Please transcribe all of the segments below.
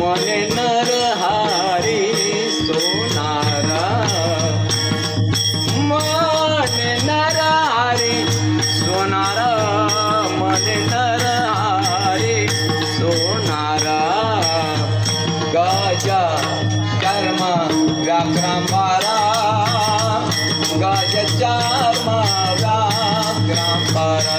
मन नर हरी सोनार. मन नर हरी सोनार मन नर हरी सोनार. गज कर्म व्याक्रांबारा गज चर्म व्याक्रांबारा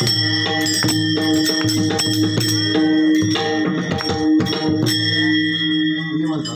Thank you.